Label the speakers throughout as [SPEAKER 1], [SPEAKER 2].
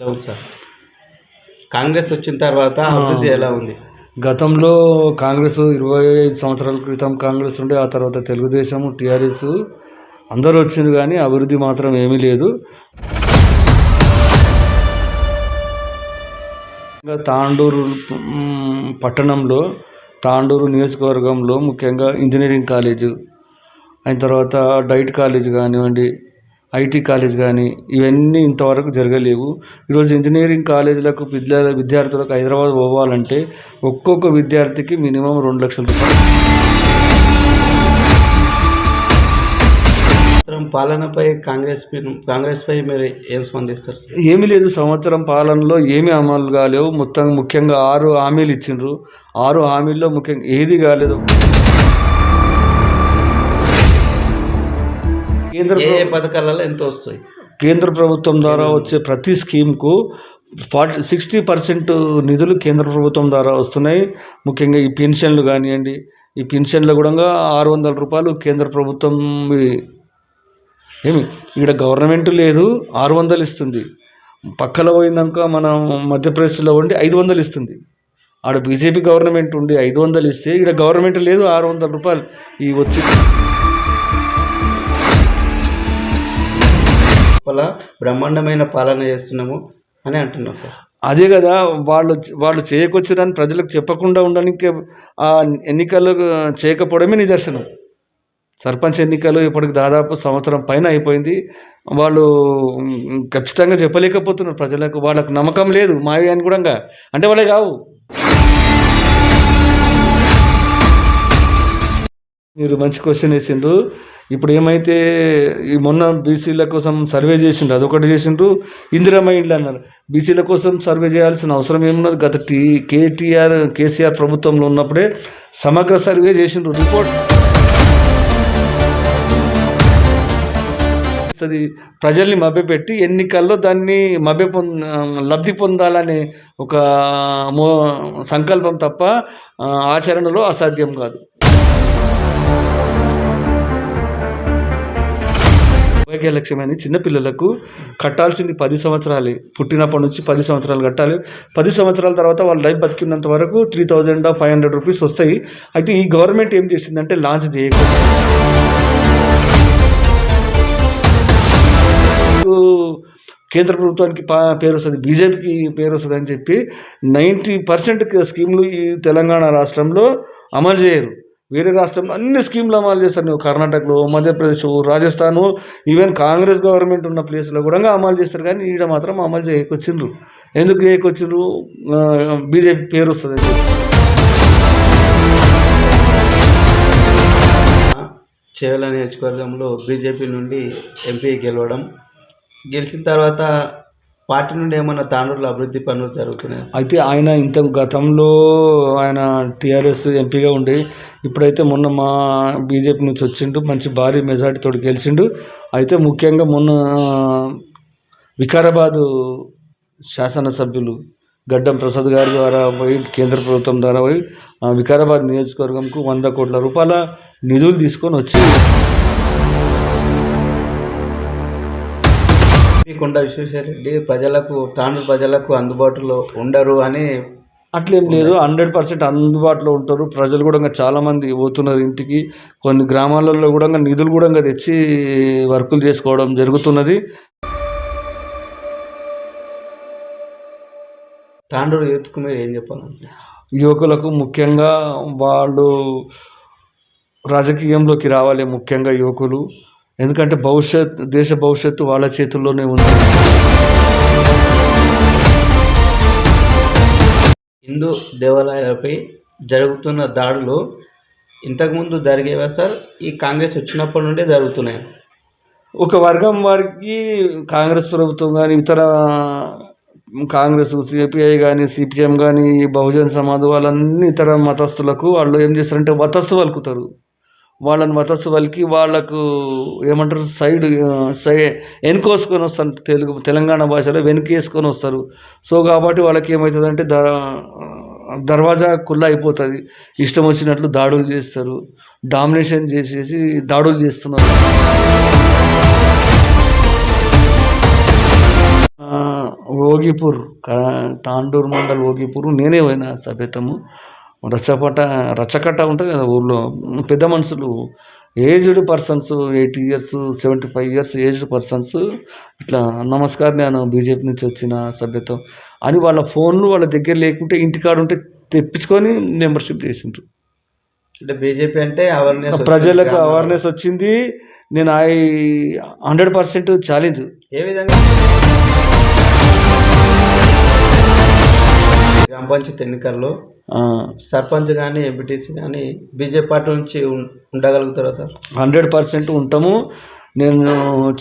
[SPEAKER 1] Sir. Congress వచ్చిన తర్వాత అభివృద్ధి ఎలా ఉంది?
[SPEAKER 2] గతంలో కాంగ్రెస్ ఇరవై ఐదు సంవత్సరాల క్రితం కాంగ్రెస్ ఉండే ఆ తర్వాత తెలుగుదేశం టీఆర్ఎస్ అందరూ వచ్చింది కానీ అభివృద్ధి మాత్రం ఏమీ లేదు. తాండూరు పట్టణంలో తాండూరు నియోజకవర్గంలో ముఖ్యంగా ఇంజనీరింగ్ కాలేజ్ అయిన తర్వాత డైట్ కాలేజ్ కానివ్వండి ఐటీ కాలేజ్ కానీ ఇవన్నీ ఇంతవరకు జరగలేవు. ఈరోజు ఇంజనీరింగ్ కాలేజీలకు విద్యా విద్యార్థులకు హైదరాబాద్ పోవాలంటే ఒక్కొక్క విద్యార్థికి మినిమం రెండు లక్షల రూపాయలు.
[SPEAKER 1] సంవత్సరం పాలనపై కాంగ్రెస్ పై- కాంగ్రెస్ పై మీరు ఏం స్పందిస్తారు సార్?
[SPEAKER 2] ఏమీ లేదు. సంవత్సరం పాలనలో ఏమీ అమలు కాలేవు. మొత్తం ముఖ్యంగా ఆరు హామీలు ఇచ్చిండ్రు. ఆరు హామీల్లో ముఖ్యంగా ఏది కాలేదు. కేంద్ర
[SPEAKER 1] ఏ పథకాలలో ఎంత వస్తాయి?
[SPEAKER 2] కేంద్ర ప్రభుత్వం ద్వారా వచ్చే ప్రతి స్కీమ్కు ఫార్టీ సిక్స్టీ పర్సెంట్ నిధులు కేంద్ర ప్రభుత్వం ద్వారా వస్తున్నాయి. ముఖ్యంగా ఈ పెన్షన్లు కానివ్వండి ఈ పెన్షన్లు కూడా ఆరు వందల రూపాయలు కేంద్ర ప్రభుత్వం ఏమి? ఇక్కడ గవర్నమెంట్ లేదు ఆరు వందలు ఇస్తుంది. పక్కలో పోయినాక మనం మధ్యప్రదేశ్లో ఉండి ఐదు వందలు ఇస్తుంది. ఆడ బీజేపీ గవర్నమెంట్ ఉండి ఐదు వందలు ఇస్తే ఇక్కడ గవర్నమెంట్ లేదు ఆరు వందల రూపాయలు ఈ వచ్చి
[SPEAKER 1] లోపల బ్రహ్మాండమైన పాలన చేస్తున్నాము అని అంటున్నాం సార్.
[SPEAKER 2] అదే కదా వాళ్ళు వాళ్ళు చేయకొచ్చారని ప్రజలకు చెప్పకుండా ఉండడానికి ఆ ఎన్నికలు చేయకపోవడమే నిదర్శనం సర్పంచ్ ఎన్నికలు ఇప్పటికి దాదాపు సంవత్సరం పైన అయిపోయింది. వాళ్ళు ఖచ్చితంగా చెప్పలేకపోతున్నారు ప్రజలకు వాళ్ళకు నమ్మకం లేదు మావి అని కూడా అంటే వాళ్ళే కావు. మీరు మంచి క్వశ్చన్ వేసిండ్రు. ఇప్పుడు ఏమైతే ఈ మొన్న బీసీల కోసం సర్వే చేసిండ్రు అదొకటి చేసిండ్రు ఇందిరమ్మ ఇండ్లు అన్నారు. బీసీల కోసం సర్వే చేయాల్సిన అవసరం ఏమున్నది? గత టీ కేటీఆర్ కేసీఆర్ ప్రభుత్వంలో ఉన్నప్పుడే సమగ్ర సర్వే చేసిండ్రు రిపోర్ట్. అది ప్రజల్ని మభ్యపెట్టి ఎన్నికల్లో దాన్ని మభ్య పొంద లబ్ధి పొందాలనే ఒక మో సంకల్పం తప్ప ఆచరణలో అసాధ్యం కాదు. వైద్య లక్ష్యమని చిన్నపిల్లలకు కట్టాల్సింది పది సంవత్సరాలే. పుట్టినప్పటి నుంచి పది సంవత్సరాలు కట్టాలి. పది సంవత్సరాల తర్వాత వాళ్ళ లైఫ్ బతికినంత వరకు three thousand five hundred rupees వస్తాయి. అయితే ఈ గవర్నమెంట్ ఏం చేసిందంటే లాంచ్ చేయకుండా కేంద్ర ప్రభుత్వానికి పా పేరు వస్తుంది బీజేపీకి పేరు వస్తుంది అని చెప్పి నైంటీ పర్సెంట్ స్కీములు ఈ తెలంగాణ రాష్ట్రంలో అమలు చేయరు. వేరే రాష్ట్రంలో అన్ని స్కీములు అమలు చేస్తారు. నువ్వు కర్ణాటకలో మధ్యప్రదేశ్ రాజస్థాన్ ఈవెన్ కాంగ్రెస్ గవర్నమెంట్ ఉన్న ప్లేస్లో కూడా అమలు చేస్తారు. కానీ ఈడ మాత్రం అమలు చేయకొచ్చిండ్రు. ఎందుకు చేయకొచ్చిండ్రు? బీజేపీ పేరు వస్తుంది అని నేర్చుకోవడంలో
[SPEAKER 1] చేవల నియోజకవర్గంలో బీజేపీ నుండి ఎంపీ గెలవడం గెలిచిన తర్వాత పార్టీ నుండి ఏమన్నా తాండూరులో అభివృద్ధి పనులు జరుగుతున్నాయి?
[SPEAKER 2] అయితే ఆయన ఇంత గతంలో ఆయన టీఆర్ఎస్ ఎంపీగా ఉండి ఇప్పుడైతే మొన్న మా బీజేపీ నుంచి వచ్చిండు మంచి భారీ మెజార్టీతో గెలిచిండు. అయితే ముఖ్యంగా మొన్న వికారాబాదు శాసనసభ్యులు గడ్డం ప్రసాద్ గారి ద్వారా పోయి కేంద్ర ప్రభుత్వం ద్వారా పోయి వికారాబాద్ నియోజకవర్గంకు వంద కోట్ల రూపాయల నిధులు తీసుకొని వచ్చి
[SPEAKER 1] కొండ విశ్వేశ్వరరెడ్డి ప్రజలకు తాండూరు ప్రజలకు అందుబాటులో ఉండరు అని
[SPEAKER 2] అట్లేం లేదు. హండ్రెడ్ పర్సెంట్ అందుబాటులో ఉంటారు. ప్రజలు కూడా ఇంకా చాలామంది పోతున్నారు ఇంటికి. కొన్ని గ్రామాలలో కూడా ఇంకా నిధులు కూడా ఇంకా తెచ్చి వర్కులు చేసుకోవడం జరుగుతున్నది.
[SPEAKER 1] తాండూరు యూత్కు మీరు ఏం చెప్పాలంటే?
[SPEAKER 2] యువకులకు ముఖ్యంగా వాళ్ళు రాజకీయంలోకి రావాలి ముఖ్యంగా యువకులు. ఎందుకంటే భవిష్యత్ దేశ భవిష్యత్తు వాళ్ళ చేతుల్లోనే ఉంది.
[SPEAKER 1] హిందూ దేవాలయాలపై జరుగుతున్న దాడులు ఇంతకుముందు జరిగేవా సార్? ఈ కాంగ్రెస్ వచ్చినప్పటి నుండే జరుగుతున్నాయి.
[SPEAKER 2] ఒక వర్గం వారికి కాంగ్రెస్ ప్రభుత్వం కానీ ఇతర కాంగ్రెస్ సిపిఐ కానీ సిపిఎం కానీ బహుజన్ సమాజ్ వాళ్ళన్ని ఇతర మతస్థులకు వాళ్ళు ఏం చేస్తారంటే వతస్సు వలుకుతారు. వాళ్ళని వతస్సు వలికి వాళ్ళకు ఏమంటారు సైడ్ సై వెనుకోసుకొని వస్తారు తెలుగు తెలంగాణ భాషలో వెనుకేసుకొని వస్తారు. సో కాబట్టి వాళ్ళకి ఏమవుతుందంటే ద దర్వాజా కుళ్ళ అయిపోతుంది. ఇష్టం వచ్చినట్లు దాడులు చేస్తారు. డామినేషన్ చేసేసి దాడులు చేస్తున్నారు. ఓగిపూర్ క- తాండూరు మండల్ ఓగిపూర్ నేనే పోయినా సభ్యతము రచ్చపట రచ్చకట్ట ఉంటుంది కదా ఊర్లో. పెద్ద మనుషులు aged persons eighty years seventy five years aged persons ఇట్లా నమస్కారం నేను బీజేపీ నుంచి వచ్చిన సభ్యత్వం అని వాళ్ళ ఫోన్లు వాళ్ళ దగ్గర లేకుంటే ఇంటికాడ ఉంటే తెప్పించుకొని మెంబర్షిప్ చేసిండ్రు.
[SPEAKER 1] అంటే బీజేపీ అంటే అవేర్నెస్
[SPEAKER 2] ప్రజలకు అవేర్నెస్ వచ్చింది. నేను ఐ హండ్రెడ్ పర్సెంట్ ఛాలెంజ్
[SPEAKER 1] ఏ విధంగా? గ్రామ పంచాయతీ ఎన్నికల్లో సర్పంచ్ కానీ ఎంపీటీసీ కానీ బీజేపీ పార్టీ నుంచి ఉండగలుగుతారా సార్?
[SPEAKER 2] హండ్రెడ్ పర్సెంట్ ఉంటాము. నేను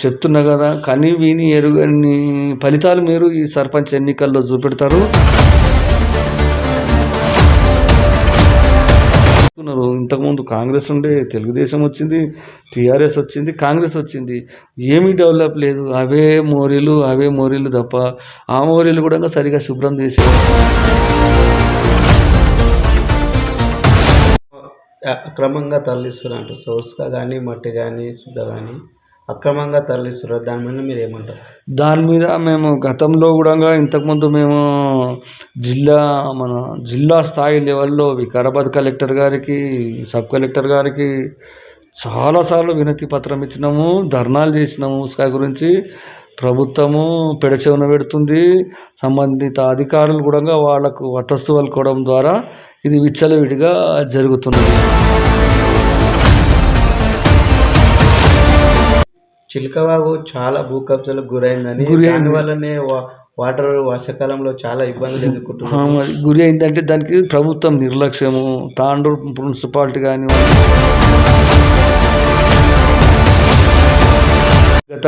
[SPEAKER 2] చెప్తున్నా కదా కని విని ఎరుగని ఫలితాలు మీరు ఈ సర్పంచ్ ఎన్నికల్లో చూపెడతారు. చెప్తున్నారు. ఇంతకుముందు కాంగ్రెస్ ఉండే తెలుగుదేశం వచ్చింది టీఆర్ఎస్ వచ్చింది కాంగ్రెస్ వచ్చింది. ఏమీ డెవలప్ లేదు. అవే మోరీలు అవే మోరీలు తప్ప ఆ మోరీలు కూడా సరిగా శుభ్రం చేసే
[SPEAKER 1] అక్రమంగా తరలిస్తున్నారు సో ఉసుక కానీ మట్టి కానీ శుద్ధ కానీ అక్రమంగా తరలిస్తున్నారు దాని మీద మీరు ఏమంటారు?
[SPEAKER 2] దాని మీద మేము గతంలో కూడా ఇంతకుముందు మేము జిల్లా మన జిల్లా స్థాయి లెవెల్లో వికారాబాద్ కలెక్టర్ గారికి సబ్ కలెక్టర్ గారికి చాలాసార్లు వినతి పత్రం ఇచ్చినాము ధర్నాలు చేసినాము ఉస్కా గురించి. ప్రభుత్వము పెడచెవిన పెడుతుంది. సంబంధిత అధికారులు కూడా వాళ్ళకు వతస్సు వలుకోవడం ద్వారా ఇది విచ్చలవిడిగా జరుగుతున్నది.
[SPEAKER 1] చిలకవాగు చాలా భూ కబ్జాలకు గురైందని
[SPEAKER 2] గురైంది.
[SPEAKER 1] దాని వల్లనే వా- వాటర్ వర్షాకాలంలో చాలా ఇబ్బందులు
[SPEAKER 2] మరి గురి అయిందంటే దానికి ప్రభుత్వం నిర్లక్ష్యము తాండూరు మున్సిపాలిటీ కానీ గత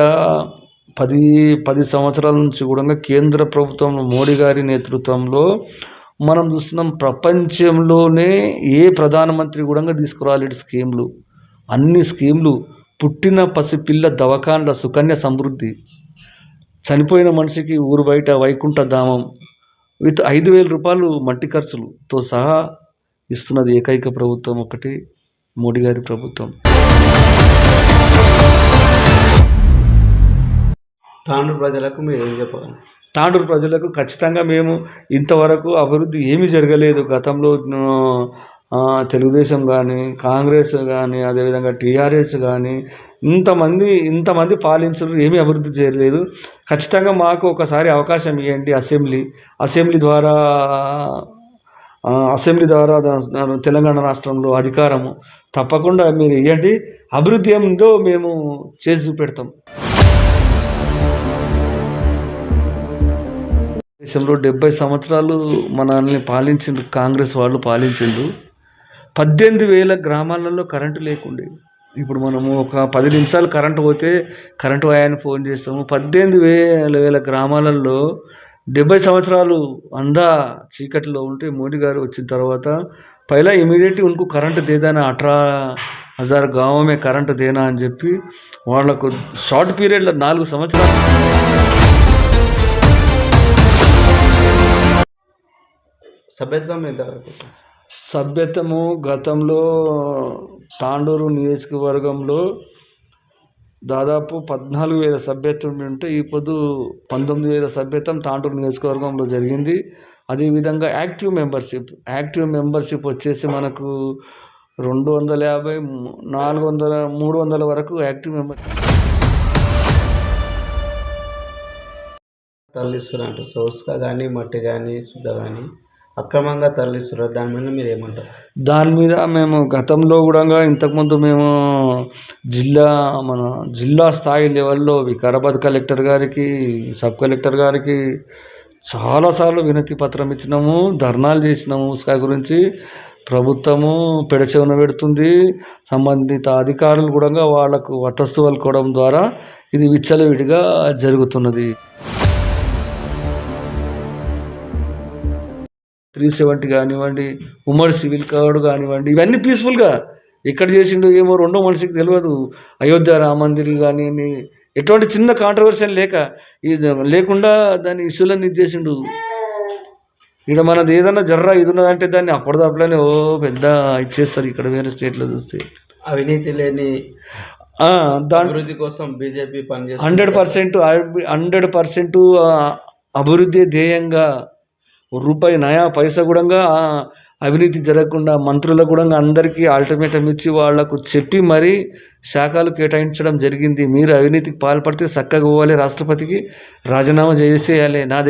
[SPEAKER 2] పది పది సంవత్సరాల నుంచి కూడా కేంద్ర ప్రభుత్వం మోడీ గారి నేతృత్వంలో మనం చూస్తున్నాం ప్రపంచంలోనే ఏ ప్రధానమంత్రి కూడా తీసుకురాలేడు స్కీమ్లు. అన్ని స్కీమ్లు పుట్టిన పసిపిల్ల దవకాండ్ల సుకన్య సమృద్ధి. చనిపోయిన మనిషికి ఊరు బయట వైకుంఠ ధామం విత్ ఐదు వేల రూపాయలు మట్టి ఖర్చులతో సహా ఇస్తున్నది ఏకైక ప్రభుత్వం ఒకటి మోడీ గారి ప్రభుత్వం.
[SPEAKER 1] తాండూరు ప్రజలకు మీరు ఏం చెప్పగలరు
[SPEAKER 2] తాండూరు ప్రజలకు ఖచ్చితంగా మేము ఇంతవరకు అభివృద్ధి ఏమీ జరగలేదు. గతంలో తెలుగుదేశం కానీ కాంగ్రెస్ కానీ అదేవిధంగా టీఆర్ఎస్ కానీ ఇంతమంది ఇంతమంది పాలించరు ఏమీ అభివృద్ధి చేయలేదు. ఖచ్చితంగా మాకు ఒకసారి అవకాశం ఇవ్వండి అసెంబ్లీ. అసెంబ్లీ ద్వారా అసెంబ్లీ ద్వారా తెలంగాణ రాష్ట్రంలో అధికారము తప్పకుండా మీరు ఇవ్వండి. అభివృద్ధి ఏమిందో మేము చేసి చూపెడతాం దేశంలో డెబ్బై సంవత్సరాలు మనల్ని పాలించిండ్రు కాంగ్రెస్ వాళ్ళు పాలించిండ్రు. పద్దెనిమిది వేల గ్రామాలలో కరెంటు లేకుండే. ఇప్పుడు మనము ఒక పది నిమిషాలు కరెంటు పోతే కరెంటు వాయాన్ని ఫోన్ చేస్తాము. పద్దెనిమిది వేల వేల గ్రామాలలో డెబ్బై సంవత్సరాలు అందా చీకటిలో ఉంటే మోడీ గారు వచ్చిన తర్వాత పైలా ఇమీడియట్ ఉనుకు కరెంటు దేదానా అఠరా హజార్ గావమే కరెంటు దేనా అని చెప్పి వాళ్ళకు షార్ట్ పీరియడ్లో నాలుగు సంవత్సరాలు
[SPEAKER 1] సభ్యత్వం ఎంతవరకు
[SPEAKER 2] సభ్యతము గతంలో తాండూరు నియోజకవర్గంలో దాదాపు పద్నాలుగు వేల సభ్యత్వం ఉంటే ఈ పొద్దు పంతొమ్మిది వేల సభ్యత్వం తాండూరు నియోజకవర్గంలో జరిగింది. అదేవిధంగా యాక్టివ్ మెంబర్షిప్ యాక్టివ్ మెంబర్షిప్ వచ్చేసి మనకు రెండు వందల యాభై నాలుగు వందల మూడు వందల వరకు యాక్టివ్ మెంబర్
[SPEAKER 1] తరలిస్తున్నారు. సో ఉసుక కానీ మట్టి కానీ శుద్ధ కానీ అక్రమంగా తరలిస్తున్నారు. దాని మీద మీరు ఏమంటారు?
[SPEAKER 2] దాని మీద మేము గతంలో కూడా ఇంతకుముందు మేము జిల్లా మన జిల్లా స్థాయి లెవెల్లో వికారాబాద్ కలెక్టర్ గారికి సబ్ కలెక్టర్ గారికి చాలాసార్లు వినతి పత్రం ఇచ్చినాము ధర్నాలు చేసినాము ఉస్కా గురించి. ప్రభుత్వము పెడచెవన పెడుతుంది. సంబంధిత అధికారులు కూడా వాళ్ళకు వతస్సు వల్కోవడం ద్వారా ఇది విచ్చలవిడిగా జరుగుతున్నది. త్రీ సెవెంటీ కానివ్వండి ఉమ్మడి సివిల్ కోడ్ కానివ్వండి ఇవన్నీ పీస్ఫుల్గా ఎక్కడ చేసిండో ఏమో రెండో మనిషికి తెలియదు. అయోధ్య రామ మందిర్ కానీ ఎటువంటి చిన్న కాంట్రవర్షన్ లేక లేకుండా దాని ఇష్యూలను ఇది చేసిండు. ఇక్కడ మనది ఏదైనా జర్రా ఇది ఉన్నదంటే దాన్ని అప్పటిదప్పుడనే ఓ పెద్ద ఇచ్చేస్తారు ఇక్కడ వేరే స్టేట్లో చూస్తే.
[SPEAKER 1] అవినీతి లేని అభివృద్ధి కోసం బీజేపీ పనిచేస్తుంది.
[SPEAKER 2] హండ్రెడ్ పర్సెంట్ హండ్రెడ్ పర్సెంట్ అభివృద్ధి ధ్యేయంగా రూపాయి నయా పైసా కూడా అవినీతి జరగకుండా మంత్రులకు కూడా అందరికీ అల్టిమేటం ఇచ్చి వాళ్ళకు చెప్పి మరీ శాఖలు కేటాయించడం జరిగింది. మీరు అవినీతికి పాల్పడితే చక్కగా పోవాలి రాష్ట్రపతికి. రాజీనామా చేసేయాలి. నా దగ్గర